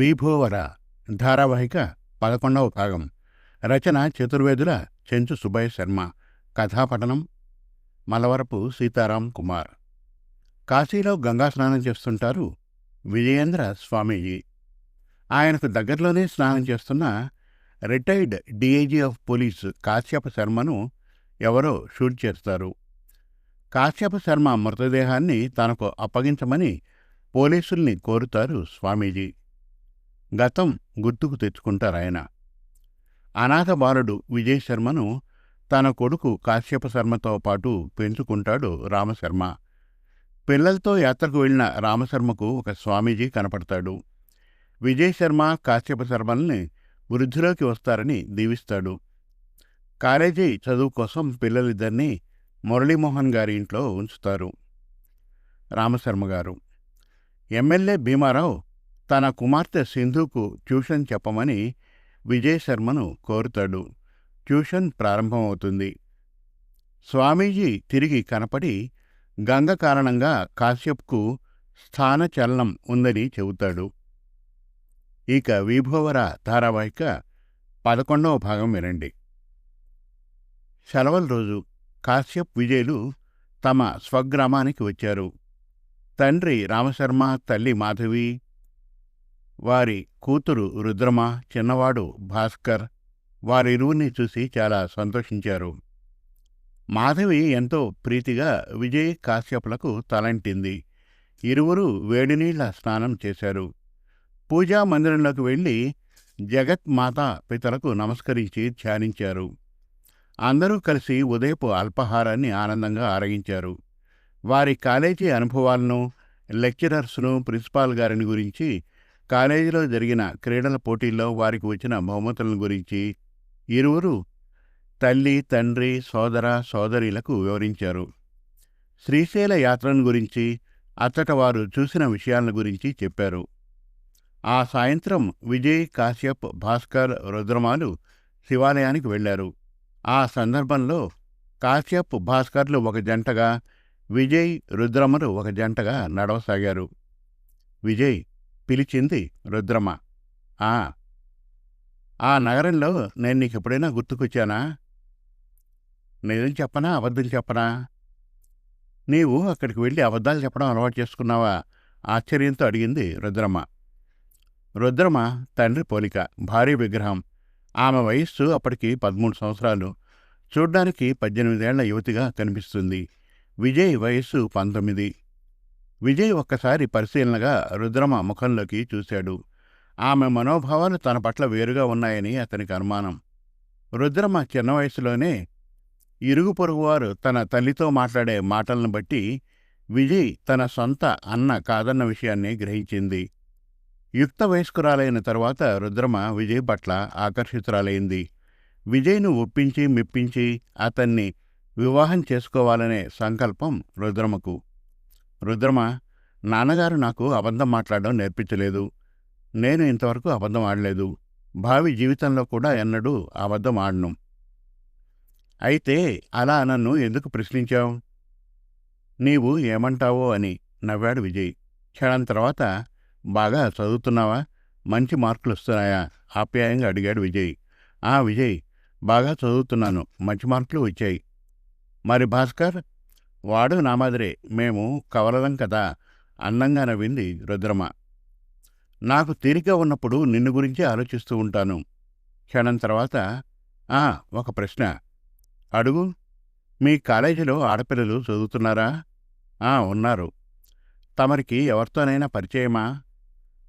విభోవర ధారావాహిక పదకొండవ భాగం. రచన చతుర్వేదుల చెంచు సుబ్బయ్య శర్మ. కథాపఠనం మలవరపు సీతారాం కుమార్. కాశీలో గంగా స్నానం చేస్తుంటారు విజయేంద్ర స్వామీజీ. ఆయనకు దగ్గరలోనే స్నానం చేస్తున్న retired DIG of police Kashyapa శర్మను ఎవరో షూట్ చేస్తారు. కాశ్యప శర్మ మృతదేహాన్ని తనకు అప్పగించమని పోలీసుల్ని కోరుతారు స్వామీజీ. గతం గుర్తుకు తెచ్చుకుంటారాయన. అనాథ బాలుడు విజయశర్మను తన కొడుకు కాశ్యప శర్మతో పాటు పెంచుకుంటాడు రామశర్మ. పిల్లలతో యాత్రకు వెళ్ళిన రామశర్మకు ఒక స్వామీజీ కనపడతాడు. విజయశర్మ కాశ్యప శర్మల్ని వృద్ధిలోకి వస్తారని దీవిస్తాడు. కాలేజీ చదువు కోసం పిల్లలిద్దరినీ మురళీమోహన్ గారి ఇంట్లో ఉంచుతారు రామశర్మ గారు. ఎమ్మెల్యే భీమారావు తన కుమార్తె సింధుకు ట్యూషన్ చెప్పమని విజయ్ శర్మను కోరుతాడు. ట్యూషన్ ప్రారంభమవుతుంది. స్వామీజీ తిరిగి కనపడి గంగ కారణంగా కాశ్యప్కు స్థానచలనం ఉందని చెబుతాడు. ఇక విభోవర ధారావాహిక పదకొండవ భాగం వినండి. సెలవుల రోజు కాశ్యప్ విజయులు తమ స్వగ్రామానికి వచ్చారు. తండ్రి రామశర్మ తల్లి మాధవి వారి కూతురు రుద్రమ చిన్నవాడు భాస్కర్ వారిరువుని చూసి చాలా సంతోషించారు. మాధవి ఎంతో ప్రీతిగా విజయ్ కాశ్యపులకు తలంటింది. ఇరువురు వేడినీళ్ళ స్నానం చేశారు. పూజా మందిరంలోకి వెళ్ళి జగత్ మాతా పితలకు నమస్కరించి ధ్యానించారు. అందరూ కలిసి ఉదయపు అల్పాహారాన్ని ఆనందంగా ఆరగించారు. వారి కాలేజీ అనుభవాలను లెక్చరర్స్ను ప్రిన్సిపాల్ గారిని గురించి కాలేజీలో జరిగిన క్రీడల పోటీల్లో వారికి వచ్చిన బహుమతులను గురించి ఇరువురు తల్లి తండ్రి సోదర సోదరీలకు వివరించారు. శ్రీశైల యాత్రను గురించి అచ్చట వారు చూసిన విషయాల గురించి చెప్పారు. ఆ సాయంత్రం విజయ్ కాశ్యప్ భాస్కర్ రుద్రమాలు శివాలయానికి వెళ్ళారు ఆ సందర్భంలో కాశ్యప్ భాస్కర్లు ఒక జంటగా విజయ్ రుద్రమలు ఒక జంటగా నడవసాగారు. విజయ్ పిలిచింది రుద్రమ ఆ ఆ నగరంలో నేను నీకెప్పుడైనా గుర్తుకొచ్చానా? నిజం చెప్పనా? అబద్ధం చెప్పనా? నీవు అక్కడికి వెళ్ళి అబద్ధాలు చెప్పడం అలవాటు చేసుకున్నావా? ఆశ్చర్యంతో అడిగింది రుద్రమ రుద్రమ తండ్రి పోలిక భారీ విగ్రహం. ఆమె వయస్సు అప్పటికి పదమూడు సంవత్సరాలు. చూడ్డానికి పద్దెనిమిదేళ్ళ యువతిగా కనిపిస్తుంది. విజయ్ వయస్సు పంతొమ్మిది. విజయ్ ఒక్కసారి పరిశీలనగా రుద్రమ ముఖంలోకి చూశాడు. ఆమె మనోభావాలు తన పట్ల వేరుగా ఉన్నాయని అతనికి అనుమానం. రుద్రమ చిన్న వయసులోనే ఇరుగు పొరుగువారు తన తల్లితో మాట్లాడే మాటలను బట్టి విజయ్ తన సొంత అన్న కాదన్న విషయాన్ని గ్రహించింది. యుక్త వయస్కురాలైన తరువాత రుద్రమ విజయ్ పట్ల ఆకర్షితురాలైంది. విజయ్ను ఒప్పించి మెప్పించి అతన్ని వివాహం చేసుకోవాలనే సంకల్పం రుద్రమకు. రుద్రమా నాన్నగారు నాకు అబద్ధం మాట్లాడడం నేర్పించలేదు. నేను ఇంతవరకు అబద్ధం ఆడలేదు. భావి జీవితంలో కూడా ఎన్నడూ అబద్ధం ఆడను. అయితే అలా నన్ను ఎందుకు ప్రశ్నించావు? నీవు ఏమంటావో అని నవ్వాడు విజయ్. క్షణం తర్వాత బాగా చదువుతున్నావా? మంచి మార్కులు వస్తున్నాయా? ఆప్యాయంగా అడిగాడు విజయ్. ఆ విజయ్ బాగా చదువుతున్నాను. మంచి మార్కులు వచ్చాయి. మరి భాస్కర్ వాడు నా మాదిరే మేము కవలలం కదా అందంగా నవ్వింది రుద్రమ. నాకు తీరిక ఉన్నప్పుడు నిన్ను గురించి ఆలోచిస్తూ ఉంటాను. క్షణం తర్వాత ఆ ఒక ప్రశ్న. అడుగు మీ కాలేజీలో ఆడపిల్లలు చదువుతున్నారా? ఆ ఉన్నారు. తమరికి ఎవరితోనైనా పరిచయమా?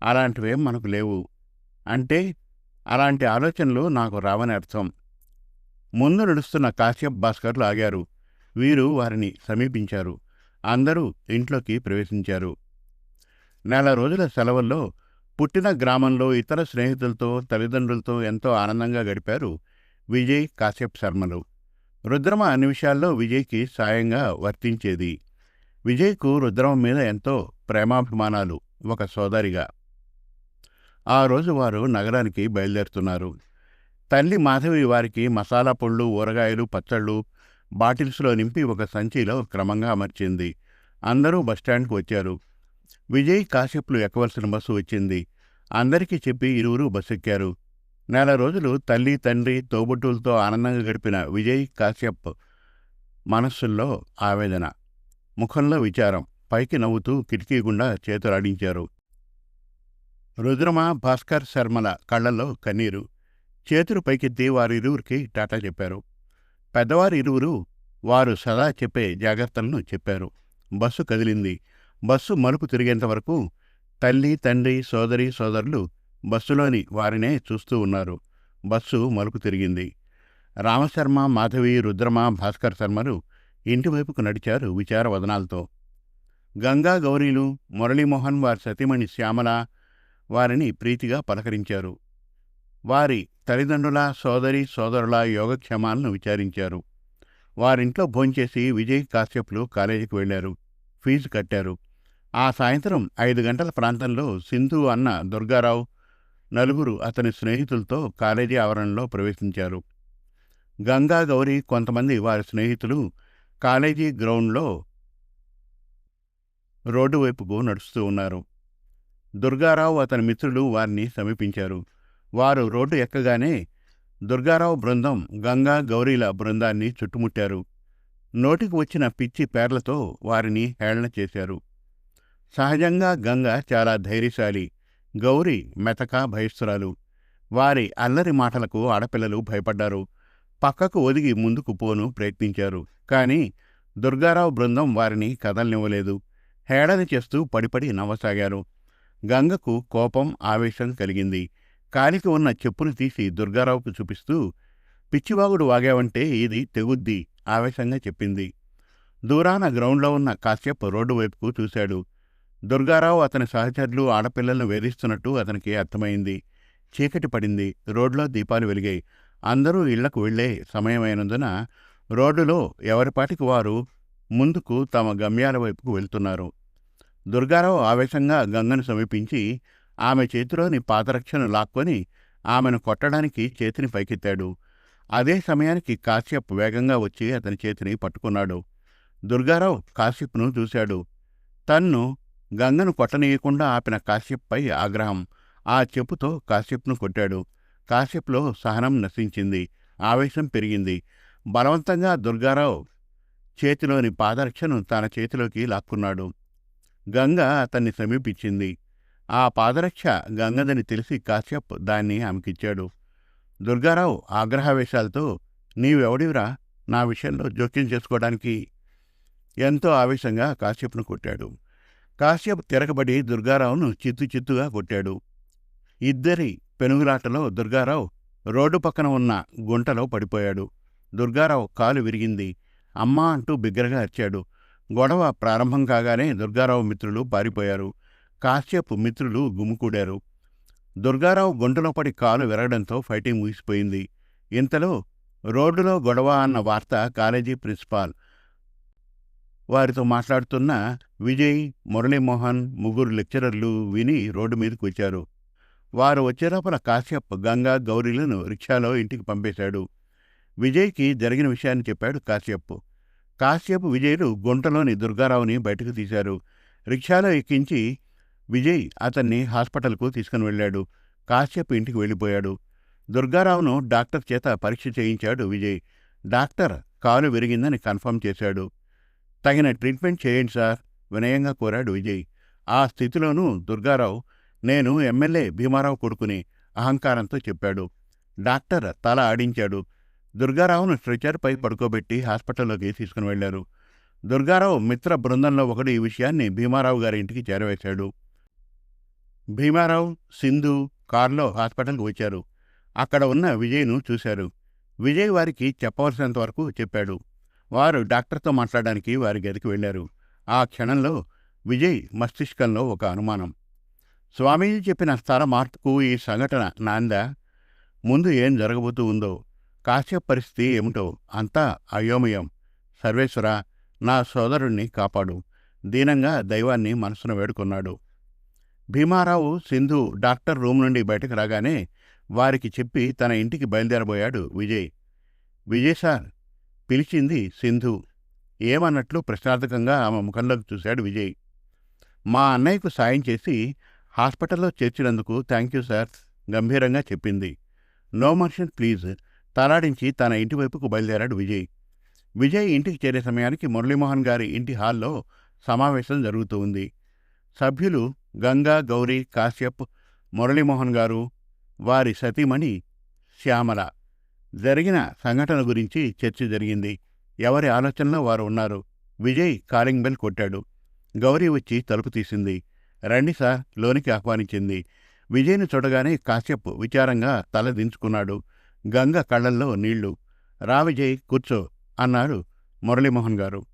అలాంటివేం మనకు లేవు. అంటే అలాంటి ఆలోచనలు నాకు రావని అర్థం. ముందు నడుస్తున్న కాశ్యప్ భాస్కర్లు ఆగారు. వీరు వారిని సమీపించారు. అందరూ ఇంట్లోకి ప్రవేశించారు. నెల రోజుల సెలవుల్లో పుట్టిన గ్రామంలో ఇతర స్నేహితులతో తల్లిదండ్రులతో ఎంతో ఆనందంగా గడిపారు విజయ్ కాశ్యప్ శర్మలు. రుద్రమ అన్ని విషయాల్లో విజయ్కి సాయంగా వర్తించేది. విజయ్కు రుద్రమ మీద ఎంతో ప్రేమాభిమానాలు ఒక సోదరిగా. ఆ రోజు వారు నగరానికి బయలుదేరుతున్నారు. తల్లి మాధవి వారికి మసాలా పళ్ళు ఊరగాయలు పచ్చళ్ళు బాటిల్స్లో నింపి ఒక సంచిలో క్రమంగా అమర్చింది. అందరూ బస్టాండ్కు వచ్చారు. విజయ్ కాశ్యప్లు ఎక్కవలసిన బస్సు వచ్చింది. అందరికీ చెప్పి ఇరువురు బస్సెక్కారు. నెల రోజులు తల్లి తండ్రి తోబుట్టులతో ఆనందంగా గడిపిన విజయ్ కాశ్యప్ మనస్సుల్లో ఆవేదన ముఖంలో విచారం పైకి నవ్వుతూ కిటికీ గుండా చేతులాడించారు. రుద్రమ భాస్కర్ శర్మల కళ్ళల్లో కన్నీరు. చేతులు పైకెత్తి వారిరువురికి టాటా చెప్పారు. పెద్దవారి ఇరువురు వారు సదా చెప్పే జాగ్రత్తలను చెప్పారు. బస్సు కదిలింది. బస్సు మలుపు తిరిగేంత వరకు తల్లి తండ్రి సోదరి సోదరులు బస్సులోని వారినే చూస్తూ ఉన్నారు. బస్సు మలుపు తిరిగింది. రామశర్మ మాధవి రుద్రమ భాస్కర్ శర్మలు ఇంటివైపుకు నడిచారు విచార వదనాలతో. గంగా గౌరీలు మురళీమోహన్ వారి సతీమణి శ్యామల వారిని ప్రీతిగా పలకరించారు. వారి తల్లిదండ్రుల సోదరి సోదరుల యోగక్షేమాలను విచారించారు. వారింట్లో భోంచేసి విజయ్ కాశ్యప్లు కాలేజీకి వెళ్ళారు ఫీజు కట్టారు. ఆ సాయంత్రం ఐదు గంటల ప్రాంతంలో సింధు అన్న దుర్గారావు నలుగురు అతని స్నేహితులతో కాలేజీ ఆవరణలో ప్రవేశించారు. గంగా గౌరి కొంతమంది వారి స్నేహితులు కాలేజీ గ్రౌండ్లో రోడ్డు వైపుకు నడుస్తూ ఉన్నారు. దుర్గారావు అతని మిత్రులు వారిని సమీపించారు. వారు రోడ్డు ఎక్కగానే దుర్గారావు బృందం గంగా గౌరీల బృందాన్ని చుట్టుముట్టారు. నోటికి వచ్చిన పిచ్చి పేర్లతో వారిని హేళన చేశారు. సహజంగా గంగ చాలా ధైర్యశాలి గౌరీ మెతక భయస్థురాలు వారి అల్లరి మాటలకు ఆడపిల్లలు భయపడ్డారు. పక్కకు ఒదిగి ముందుకు పోను ప్రయత్నించారు. కాని దుర్గారావు బృందం వారిని కదలనివ్వలేదు. హేళన చేస్తూ పడిపడి నవ్వసాగారు. గంగకు కోపం ఆవేశం కలిగింది. కాలికి ఉన్న చెప్పును తీసి దుర్గారావుకు చూపిస్తూ పిచ్చివాగుడు వాగావంటే ఇది తెగుద్ది? ఆవేశంగా చెప్పింది. దూరాన గ్రౌండ్లో ఉన్న కాశ్యప్ రోడ్డు వైపుకు చూశాడు. దుర్గారావు అతని సహచరులు ఆడపిల్లలను వేధిస్తున్నట్టు అతనికి అర్థమైంది. చీకటి పడింది. రోడ్లో దీపాలు వెలిగాయి. అందరూ ఇళ్ళకు వెళ్ళే సమయమైనందున రోడ్డులో ఎవరిపాటికి వారు ముందుకు తమ గమ్యాల వైపుకు వెళ్తున్నారు. దుర్గారావు ఆవేశంగా గంగను సమీపించి ఆమె చేతిలోని పాదరక్షను లాక్కొని ఆమెను కొట్టడానికి చేతిని పైకెత్తాడు. అదే సమయానికి కాశ్యప్ వేగంగా వచ్చి అతని చేతిని పట్టుకున్నాడు. దుర్గారావు కాశ్యప్ను చూశాడు. తన్ను గంగను కొట్టనీయకుండా ఆపిన కాశ్యప్పై ఆగ్రహం. ఆ చెప్పుతో కాశ్యప్ను కొట్టాడు. కాశ్యప్లో సహనం నశించింది. ఆవేశం పెరిగింది. బలవంతంగా దుర్గారావు చేతిలోని పాదరక్షను తన చేతిలోకి లాక్కున్నాడు. గంగ అతన్ని సమీపించింది. ఆ పాదరక్ష గంగదని తెలిసి కాశ్యప్ దాన్ని ఆమెకిచ్చాడు. దుర్గారావు ఆగ్రహావేశాలతో నీవెవడివిరా? నా విషయంలో జోక్యం చేసుకోవడానికి ఎంతో ఆవేశంగా కాశ్యప్ను కొట్టాడు. కాశ్యప్ తిరగబడి దుర్గారావును చిత్తు చిత్తుగా కొట్టాడు. ఇద్దరి పెనుగులాటలో దుర్గారావు రోడ్డు పక్కన ఉన్న గుంటలో పడిపోయాడు. దుర్గారావు కాలు విరిగింది. అమ్మా అంటూ బిగ్గరగా అరిచాడు. గొడవ ప్రారంభం కాగానే దుర్గారావు మిత్రులు పారిపోయారు. కాశ్యప్ మిత్రులు గుమ్ముకూడారు దుర్గారావు గుంటలో పడి కాలు విరగడంతో ఫైటింగ్ ముగిసిపోయింది. ఇంతలో రోడ్డులో గొడవ అన్న వార్త కాలేజీ ప్రిన్సిపాల్ వారితో మాట్లాడుతున్న విజయ్ మురళీమోహన్ ముగ్గురు లెక్చరర్లు విని రోడ్డు మీదకి వచ్చారు. వారు వచ్చేలోపల కాశ్యప్ గంగా గౌరీలను రిక్షాలో ఇంటికి పంపేశాడు. విజయ్కి జరిగిన విషయాన్ని చెప్పాడు కాశ్యప్ కాశ్యప్ విజయ్లు గుంటలోని దుర్గారావుని బయటకు తీశారు. రిక్షాలో ఎక్కించి విజయ్ అతన్ని హాస్పిటల్కు తీసుకుని వెళ్ళాడు. కాశ్యప్ ఇంటికి వెళ్ళిపోయాడు. దుర్గారావును డాక్టర్ చేత పరీక్ష చేయించాడు విజయ్. డాక్టర్ కాలు విరిగిందని కన్ఫర్మ్ చేశాడు. తగిన ట్రీట్మెంట్ చేయండి సార్ వినయంగా కోరాడు విజయ్. ఆ స్థితిలోనూ దుర్గారావు నేను ఎమ్మెల్యే భీమారావు కొడుకుని అహంకారంతో చెప్పాడు. డాక్టర్ తల ఆడించాడు. దుర్గారావును స్ట్రెచర్పై పడుకోబెట్టి హాస్పిటల్లోకి తీసుకుని వెళ్ళారు దుర్గారావు మిత్ర బృందంలో ఒకడు ఈ విషయాన్ని భీమారావు గారి ఇంటికి చేరవేశాడు. భీమారావు సింధు కారులో హాస్పిటల్కి వచ్చారు. అక్కడ ఉన్న విజయ్ను చూశారు. విజయ్ వారికి చెప్పవలసినంత వరకు చెప్పాడు. వారు డాక్టర్తో మాట్లాడడానికి వారి గదికి వెళ్ళారు ఆ క్షణంలో విజయ్ మస్తిష్కంలో ఒక అనుమానం. స్వామీజీ చెప్పిన స్థల మార్పుకు ఈ సంఘటన నాందా? ముందు ఏం జరగబోతూ ఉందో కాశ్యప్ పరిస్థితి ఏమిటో అంతా అయోమయం. సర్వేశ్వర నా సోదరుణ్ణి కాపాడు. దీనంగా దైవాన్ని మనసును వేడుకున్నాడు. భీమారావు సింధు డాక్టర్ రూమ్ నుండి బయటకు రాగానే వారికి చెప్పి తన ఇంటికి బయలుదేరబోయాడు విజయ్. విజయ్ సార్ పిలిచింది సింధు. ఏమన్నట్లు ప్రశ్నార్థకంగా ఆమె ముఖంలోకి చూశాడు విజయ్. మా అన్నయ్యకు సాయం చేసి హాస్పిటల్లో చేర్చినందుకు థ్యాంక్ యూ సార్ గంభీరంగా చెప్పింది. నో మర్షన్ ప్లీజ్ తలాడించి తన ఇంటి వైపుకు బయలుదేరాడు విజయ్. విజయ్ ఇంటికి చేరే సమయానికి మురళీమోహన్ గారి ఇంటి హాల్లో సమావేశం జరుగుతూ ఉంది. సభ్యులు గంగా గౌరీ కాశ్యప్ మురళీమోహన్ గారు వారి సతీమణి శ్యామల. జరిగిన సంఘటన గురించి చర్చ జరిగింది. ఎవరి ఆలోచనలో వారు ఉన్నారు? విజయ్ కాలింగ్ బెల్ కొట్టాడు. గౌరీ వచ్చి తలుపు తీసింది. రండి సార్ లోనికి ఆహ్వానించింది. విజయ్ని చూడగానే కాశ్యప్ విచారంగా తల దించుకున్నాడు. గంగ కళ్ళల్లో నీళ్ళు. రా విజయ్ కూర్చో అన్నాడు మురళీమోహన్ గారు.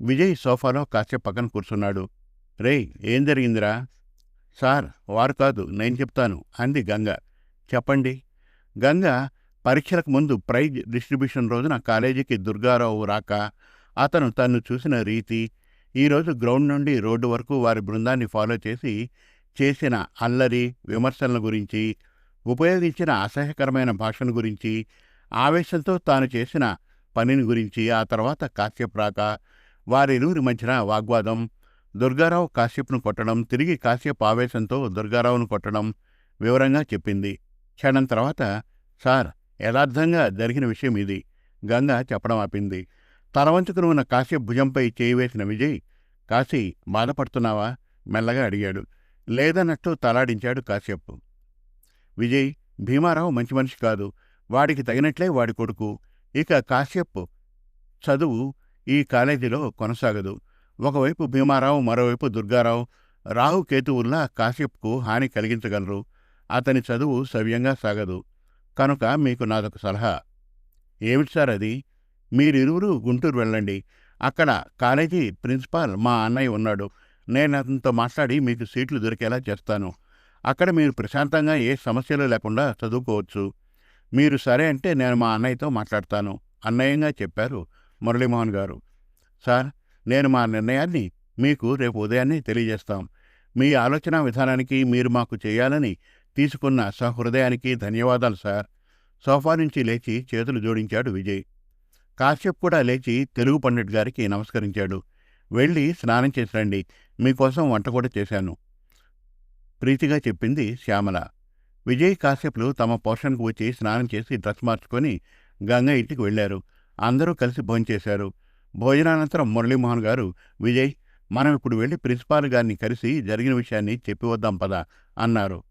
విజయ్ సోఫాలో కాశ్యప్ పక్కన కూర్చున్నాడు. రేయ్ ఏం జరిగిందిరా? సార్ వారు కాదు నేను చెప్తాను అంది గంగ. చెప్పండి. గంగ పరీక్షలకు ముందు ప్రైజ్ డిస్ట్రిబ్యూషన్ రోజున కాలేజీకి దుర్గారావు రాక అతను తన్ను చూసిన రీతి ఈరోజు గ్రౌండ్ నుండి రోడ్డు వరకు వారి బృందాన్ని ఫాలో చేసి చేసిన అల్లరి విమర్శల గురించి ఉపయోగించిన అసహ్యకరమైన భాషను గురించి ఆవేశంతో తాను చేసిన పనిని గురించి ఆ తర్వాత కాశ్యప్ రాక వారిరువురి మధ్యన వాగ్వాదం దుర్గారావు కాశ్యప్ను కొట్టడం తిరిగి కాశ్యప్ ఆవేశంతో దుర్గారావును కొట్టడం వివరంగా చెప్పింది. క్షణం తర్వాత సార్ యథార్థంగా జరిగిన విషయం ఇది గంగ చెప్పడం ఆపింది. తలవంచుకుని ఉన్న కాశ్యప్ భుజంపై చేయి వేసిన విజయ్ కాశీ బాధపడుతున్నావా? మెల్లగా అడిగాడు. లేదన్నట్టు తలాడించాడు కాశ్యప్. విజయ్ భీమారావు మంచి మనిషి కాదు. వాడికి తగినట్లే వాడి కొడుకు. ఇక కాశ్యప్ చదువు ఈ కాలేజీలో కొనసాగదు. ఒకవైపు భీమారావు మరోవైపు దుర్గారావు. రాహు కేతువుల్లా కాశ్యప్కు హాని కలిగించగలరు. అతని చదువు సవ్యంగా సాగదు. కనుక మీకు నాదొక సలహా. ఏమిటి సార్ అది? మీరిరువురు గుంటూరు వెళ్ళండి. అక్కడ కాలేజీ ప్రిన్సిపాల్ మా అన్నయ్య ఉన్నాడు. నేను అతనితో మాట్లాడి మీకు సీట్లు దొరికేలా చేస్తాను. అక్కడ మీరు ప్రశాంతంగా ఏ సమస్యలు లేకుండా చదువుకోవచ్చు. మీరు సరే అంటే నేను మా అన్నయ్యతో మాట్లాడతాను. అన్నయ్యంగా చెప్పారు మురళీమోహన్ గారు. సార్ నేను మా నిర్ణయాన్ని మీకు రేపు ఉదయాన్నే తెలియజేస్తాం. మీ ఆలోచన విధానానికి మీరు మాకు చేయాలని తీసుకున్న సహృదయానికి ధన్యవాదాలు సార్. సోఫా నుంచి లేచి చేతులు జోడించాడు విజయ్. కాశ్యప్ కూడా లేచి తెలుగు పండిట్ గారికి నమస్కరించాడు. వెళ్ళి స్నానం చేసి రండి. మీకోసం వంట కూడా చేశాను. ప్రీతిగా చెప్పింది శ్యామల. విజయ్ కాశ్యప్లు తమ పోషణకు వచ్చి స్నానం చేసి డ్రెస్ మార్చుకొని గంగ ఇంటికి వెళ్ళారు అందరూ కలిసి భోంచేశారు. భోజనానంతరం మురళీమోహన్ గారు విజయ్ మనం ఇప్పుడు వెళ్ళి ప్రిన్సిపాల్ గారిని కలిసి జరిగిన విషయాన్ని చెప్పి వద్దాం పదా అన్నారు.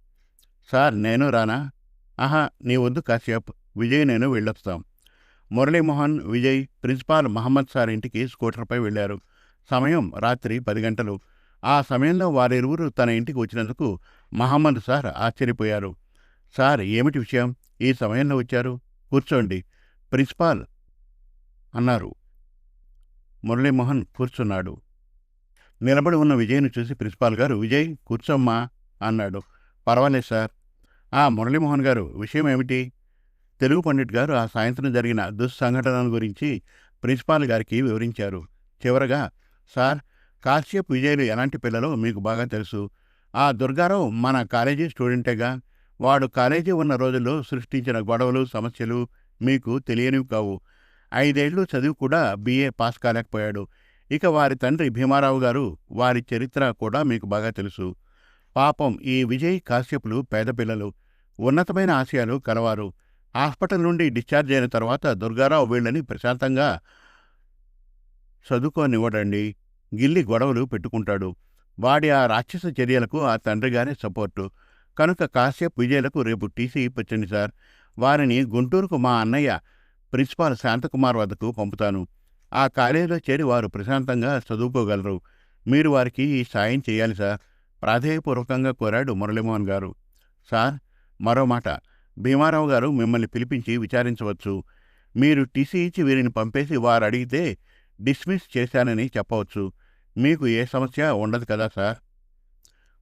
సార్ నేను రానా? ఆహా నీ వద్దు కాశ్యప్ విజయ్ నేను వెళ్ళొస్తాం. మురళీమోహన్ విజయ్ ప్రిన్సిపాల్ మహమ్మద్ సార్ ఇంటికి స్కూటర్పై వెళ్ళారు. సమయం రాత్రి పది గంటలు. ఆ సమయంలో వారిరువురు తన ఇంటికి వచ్చినందుకు మహమ్మద్ సార్ ఆశ్చర్యపోయారు. సార్ ఏమిటి విషయం? ఈ సమయంలో వచ్చారు? కూర్చోండి. ప్రిన్సిపాల్ అన్నారు. మురళీమోహన్ కూర్చున్నాడు. నిలబడి ఉన్న విజయ్ను చూసి ప్రిన్సిపాల్ గారు విజయ్ కూర్చోమ్మా అన్నాడు. పర్వాలేదు సార్. ఆ మురళీమోహన్ గారు విషయం ఏమిటి? తెలుగు పండిట్ గారు ఆ సాయంత్రం జరిగిన దుస్సంఘటనల గురించి ప్రిన్సిపాల్ గారికి వివరించారు. చివరగా సార్ కాశ్యప్ విజయ్లు ఎలాంటి పిల్లలో మీకు బాగా తెలుసు? ఆ దుర్గారావు మన కాలేజీ స్టూడెంటేగా? వాడు కాలేజీ ఉన్న రోజుల్లో సృష్టించిన గొడవలు సమస్యలు మీకు తెలియనివి కావు. ఐదేళ్ళు చదివి కూడా బీఏ పాస్ కాలేకపోయాడు. ఇక వారి తండ్రి భీమారావు గారు వారి చరిత్ర కూడా మీకు బాగా తెలుసు. పాపం ఈ విజయ్ కాశ్యపులు పేద పిల్లలు. ఉన్నతమైన ఆశయాలు కలవారు. హాస్పిటల్ నుండి డిశ్చార్జ్ అయిన తర్వాత దుర్గారావు వీళ్ళని ప్రశాంతంగా చదువుకోనివ్వడండి. గిల్లి గొడవలు పెట్టుకుంటాడు. వాడి ఆ రాక్షస చర్యలకు ఆ తండ్రిగానే సపోర్టు. కనుక కాశ్యప్ విజయ్లకు రేపు టీసీ ఇప్పించండి సార్. వారిని గుంటూరుకు మా అన్నయ్య ప్రిన్సిపాల్ శాంతకుమార్ వద్దకు పంపుతాను. ఆ కాలేజీలో చేరి వారు ప్రశాంతంగా చదువుకోగలరు. మీరు వారికి ఈ సాయం చేయాలి సార్. ప్రాధేయపూర్వకంగా కోరాడు మురళీమోహన్ గారు. సార్ మరో మాట. భీమారావు గారు మిమ్మల్ని పిలిపించి విచారించవచ్చు. మీరు టీసీ ఇచ్చి వీరిని పంపేసి వారు అడిగితే డిస్మిస్ చేశానని చెప్పవచ్చు. మీకు ఏ సమస్య ఉండదు కదా సార్.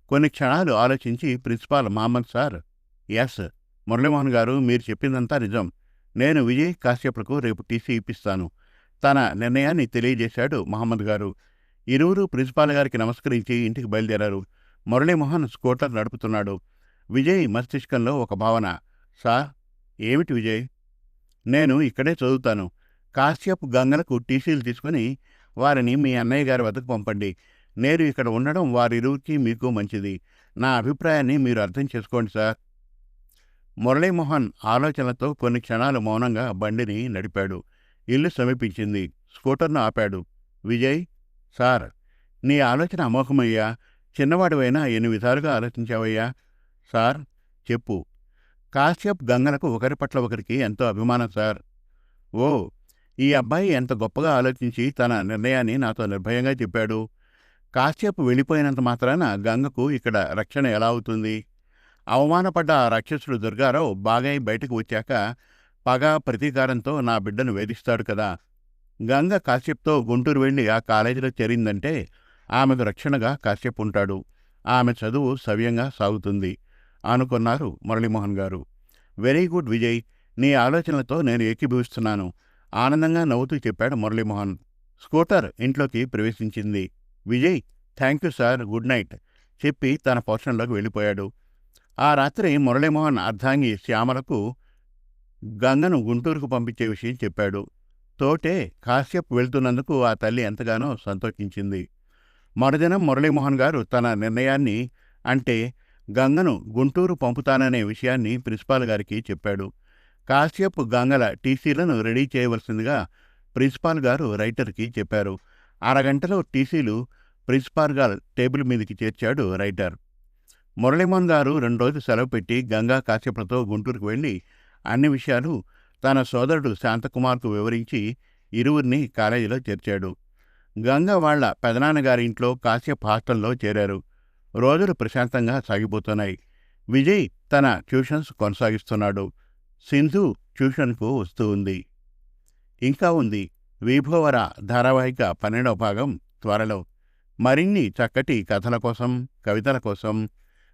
కొన్ని క్షణాలు ఆలోచించి principal Mohammed sir. Yes Muralimohan garu మీరు చెప్పిందంతా నిజం. నేను విజయ్ కాశ్యప్లకు రేపు టీసీ ఇప్పిస్తాను. తన నిర్ణయాన్ని తెలియజేశాడు మహమ్మద్ గారు. ఇరువురు ప్రిన్సిపాల్ గారికి నమస్కరించి ఇంటికి బయలుదేరారు. మురళీమోహన్ స్కూటర్ నడుపుతున్నాడు. విజయ్ మస్తిష్కంలో ఒక భావన సార్ ఏమిటి విజయ్? నేను ఇక్కడే చదువుతాను. కాశ్యప్ గంగలకు టీసీలు తీసుకుని వారిని మీ అన్నయ్య గారి వద్దకు పంపండి. నేను ఇక్కడ ఉండడం వారిరువురికి మీకు మంచిది. నా అభిప్రాయాన్ని మీరు అర్థం చేసుకోండి సార్. మురళీమోహన్ ఆలోచనలతో కొన్ని క్షణాలు మౌనంగా బండిని నడిపాడు. ఇల్లు సమీపించింది. స్కూటర్ను ఆపాడు. విజయ్ సార్ నీ ఆలోచన అమోఘమయ్యా. చిన్నవాడివైనా ఎన్ని విధాలుగా ఆలోచించావయ్యా. సార్ చెప్పు. కాశ్యప్ గంగలకు ఒకరి పట్ల ఒకరికి ఎంతో అభిమానం సార్. ఓ ఈ అబ్బాయి ఎంత గొప్పగా ఆలోచించి తన నిర్ణయాన్ని నాతో నిర్భయంగా చెప్పాడు. కాశ్యప్ వెళ్ళిపోయినంత మాత్రాన గంగకు ఇక్కడ రక్షణ ఎలా అవుతుంది? అవమానపడ్డ ఆ రాక్షసుడు దుర్గారావు బాగై బయటకు వచ్చాక పగ ప్రతీకారంతో నా బిడ్డను వేధిస్తాడు కదా. గంగ కాశ్యప్తో గుంటూరు వెళ్ళి ఆ కాలేజీలో చేరిందంటే ఆమెకు రక్షణగా కాశ్యప్ ఉంటాడు. ఆమె చదువు సవ్యంగా సాగుతుంది అనుకున్నారు మురళీమోహన్ గారు. వెరీ గుడ్ విజయ్ నీ ఆలోచనలతో నేను ఏకీభవిస్తున్నాను ఆనందంగా నవ్వుతూ చెప్పాడు మురళీమోహన్. స్కూటర్ ఇంట్లోకి ప్రవేశించింది. Vijay thank you sir good night చెప్పి తన పోర్షన్లోకి వెళ్ళిపోయాడు. ఆ రాత్రి మురళీమోహన్ అర్ధాంగి శ్యామలకు గంగను గుంటూరుకు పంపించే విషయం చెప్పాడు. తోటే కాశ్యప్ వెళ్తున్నందుకు ఆ తల్లి ఎంతగానో సంతోషించింది. మరుదినం మురళీమోహన్ గారు తన నిర్ణయాన్ని అంటే గంగను గుంటూరు పంపుతాననే విషయాన్ని ప్రిన్సిపాల్ గారికి చెప్పాడు. కాశ్యప్ గంగల టీసీలను రెడీ చేయవలసిందిగా ప్రిన్సిపాల్ గారు రైటర్కి చెప్పారు. అరగంటలో టీసీలు ప్రిన్సిపాల్ గారు టేబుల్ మీదకి చేర్చాడు రైటర్. మురళీమోహన్ గారు రెండు రోజులు సెలవు పెట్టి గంగా కాశ్యపులతో గుంటూరుకు వెళ్ళి అన్ని విషయాలు తన సోదరుడు శాంతకుమార్కు వివరించి ఇరువురిని కాలేజీలో చేర్చాడు. గంగ వాళ్ళ పెదనాన్నగారి ఇంట్లో కాశ్యప్ హాస్టల్లో చేరారు. రోజులు ప్రశాంతంగా సాగిపోతున్నాయి. విజయ్ తన ట్యూషన్స్ కొనసాగిస్తున్నాడు. సింధు ట్యూషన్కు వస్తూ ఉంది. ఇంకా ఉంది. విభోవర ధారావాహిక పన్నెండవ భాగం త్వరలో. మరిన్ని చక్కటి కథల కోసం కవితల కోసం